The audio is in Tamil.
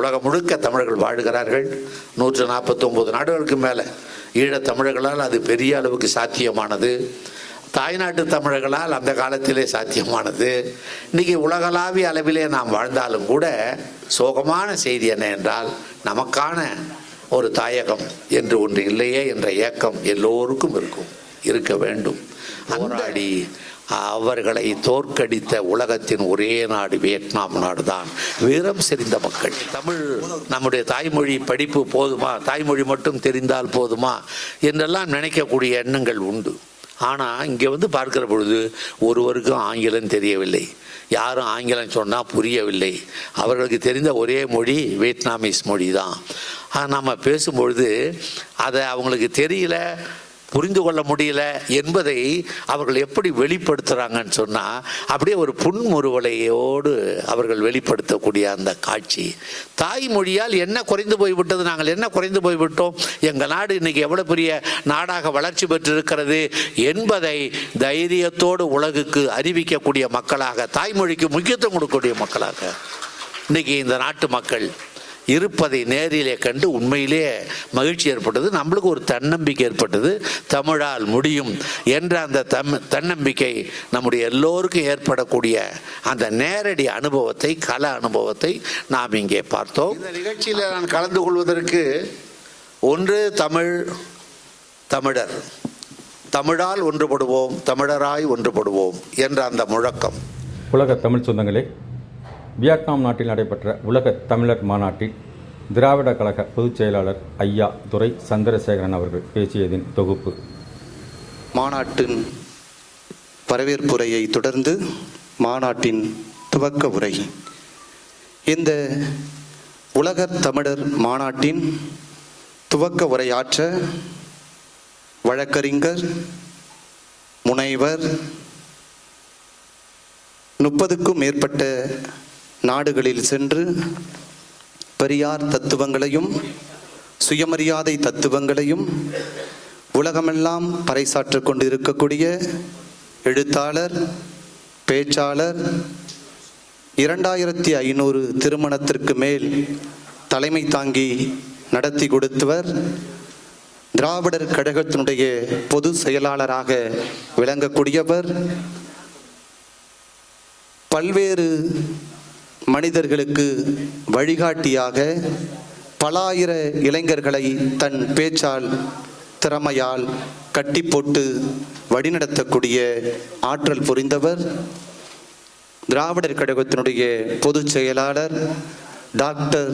உலகம் முழுக்க தமிழர்கள் வாழுகிறார்கள். நூற்று நாற்பத்தொம்போது நாடுகளுக்கு மேலே ஈழத் தமிழர்களால் அது பெரிய அளவுக்கு சாத்தியமானது. தாய்நாட்டு தமிழர்களால் அந்த காலத்திலே சாத்தியமானது. இன்னைக்கு உலகளாவிய அளவிலே நாம் வாழ்ந்தாலும் கூட சோகமான செய்தி என்ன என்றால் நமக்கான ஒரு தாயகம் என்று ஒன்று இல்லையே என்ற ஏக்கம் எல்லோருக்கும் இருக்கும். இருக்க வேண்டும். போராடி அவர்களை தோற்கடித்த உலகத்தின் ஒரே நாடு வியட்நாம் நாடு தான் வீரம் செறிந்த மக்கள். தமிழ் நம்முடைய தாய்மொழி படிப்பு போதுமா? தாய்மொழி மட்டும் தெரிந்தால் போதுமா? என்றெல்லாம் நினைக்கக்கூடிய எண்ணங்கள் உண்டு. ஆனால் இங்கே வந்து பார்க்கிற பொழுது ஒருவருக்கும் ஆங்கிலம் தெரியவில்லை. யாரும் ஆங்கிலம் சொன்னால் புரியவில்லை. அவர்களுக்கு தெரிந்த ஒரே மொழி வியட்நாமீஸ் மொழி தான் நம்ம பேசும்பொழுது அதை அவங்களுக்கு தெரியல புரிந்து கொள்ள முடியல என்பதை அவர்கள் எப்படி வெளிப்படுத்துகிறாங்கன்னு சொன்னால் அப்படியே ஒரு புன்முறுவலையோடு அவர்கள் வெளிப்படுத்தக்கூடிய அந்த காட்சி. தாய்மொழியால் என்ன குறைந்து போய்விட்டது நாங்கள் என்ன குறைந்து போய்விட்டோம் எங்கள் நாடு இன்னைக்கு எவ்வளோ பெரிய நாடாக வளர்ச்சி பெற்றிருக்கிறது என்பதை தைரியத்தோடு உலகுக்கு அறிவிக்கக்கூடிய மக்களாக தாய்மொழிக்கு முக்கியத்துவம் கொடுக்கக்கூடிய மக்களாக இன்னைக்கு இந்த நாட்டு மக்கள் இருப்பதை நேரிலே கண்டு உண்மையிலே மகிழ்ச்சி ஏற்பட்டது. நம்மளுக்கு ஒரு தன்னம்பிக்கை ஏற்பட்டது. தமிழால் முடியும் என்ற அந்த தம் தன்னம்பிக்கை நம்முடைய எல்லோருக்கும் ஏற்படக்கூடிய அந்த நேரடி அனுபவத்தை கல அனுபவத்தை நாம் இங்கே பார்த்தோம். இந்த நிகழ்ச்சியில் நான் கலந்து கொள்வதற்கு ஒன்று தமிழ் தமிழர். தமிழால் ஒன்றுபடுவோம் தமிழராய் ஒன்றுபடுவோம் என்ற அந்த முழக்கம். உலக தமிழ் சொந்தங்களே வியட்நாம் நாட்டில் நடைபெற்ற உலக தமிழர் மாநாட்டில் திராவிட கழக பொதுச் செயலாளர் ஐயா துரை சந்திரசேகரன் அவர்கள் பேசியதின் தொகுப்பு. மாநாட்டின் வரவேற்புரையை தொடர்ந்து மாநாட்டின் துவக்க உரை. இந்த உலகத் தமிழர் மாநாட்டின் துவக்க உரையாற்ற வழக்கறிஞர் முனைவர் முப்பதுக்கும் மேற்பட்ட நாடுகளில் சென்று பெரியார் தத்துவங்களையும் சுயமரியாதை தத்துவங்களையும் உலகமெல்லாம் பறைசாற்றிக் கொண்டிருக்கக்கூடிய எழுத்தாளர் பேச்சாளர் இரண்டாயிரத்தி ஐநூறு திருமணத்திற்கு மேல் தலைமை தாங்கி நடத்தி கொடுத்தவர் திராவிடர் கழகத்தினுடைய பொது செயலாளராக விளங்கக்கூடியவர். பல்வேறு மனிதர்களுக்கு வழிகாட்டியாக பலாயிர இளைஞர்களை தன் பேச்சால் திறமையால் கட்டி போட்டு வழிநடத்தக்கூடிய ஆற்றல் புரிந்தவர் திராவிடர் கழகத்தினுடைய பொதுச் செயலாளர் டாக்டர்